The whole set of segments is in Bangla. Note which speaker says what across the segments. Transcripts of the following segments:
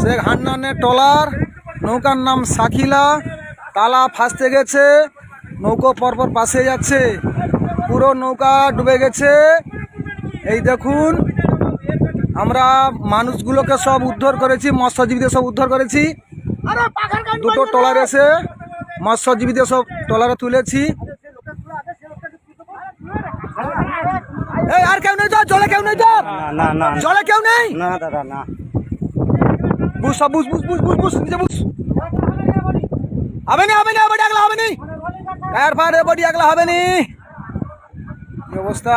Speaker 1: শেখ হান্নানের টলার নৌকার নাম সাকিলা তালা ফাঁসতে গেছে নৌকো পরপর পাশে যাচ্ছে পুরো নৌকা ডুবে গেছে। এই দেখুন আমরা মানুষগুলোকে সব উদ্ধার করেছি মৎস্যজীবীদের সব উদ্ধার করেছি। দুটো ট্রলার এসে মৎস্যজীবীদের সব ট্রলারে তুলেছি। আর কেউ নেই জলে কেউ নেই তো?
Speaker 2: না না।
Speaker 1: জলে কেউ নেই?
Speaker 2: না দাদা না।
Speaker 1: বুঝ সব বুঝ বুঝ বুঝ বুঝ বুঝ নিচে বুঝ হবে না হবে না এবারে আগলা হবে নি। টায়ার ফায়ার এবারে আগলা হবে নি। কি অবস্থা?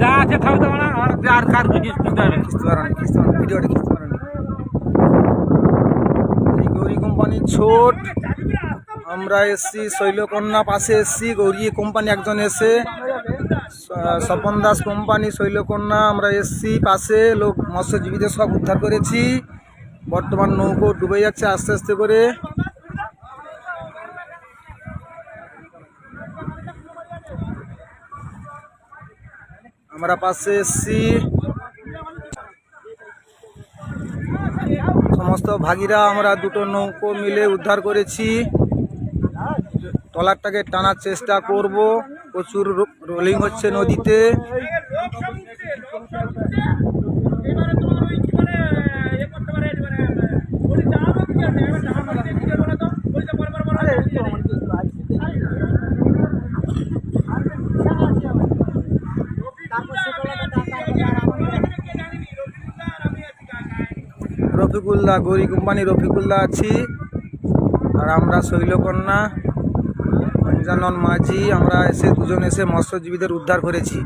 Speaker 2: যা
Speaker 1: এই গৌরী কোম্পানির ছোট। আমরা এসছি, শৈলকন্যা পাশে এসছি, গৌরী কোম্পানি একজন এসে স্বপন দাস কোম্পানি, শৈলকন্যা, আমরা এসছি পাশে, লোক মৎস্যজীবীদের সব উদ্ধার করেছি। বর্তমান নৌকো ডুবে যাচ্ছে আস্তে আস্তে করে। আমরা পাশে এসছি। সমস্ত ভাগিরা, আমরা দুটো নৌকো মিলে উদ্ধার করেছি। ট্রলারটাকে টানার চেষ্টা করব। প্রচুর রোলিং হচ্ছে নদীতে। রফিকুল্লাহ গৌরী কোম্পানি রফিকুল্লাহ আছি। আর আমরা শৈলকন্যা রঞ্জানন মাঝি, আমরা এসে দুজন এসে মৎস্যজীবীদের উদ্ধার করেছি।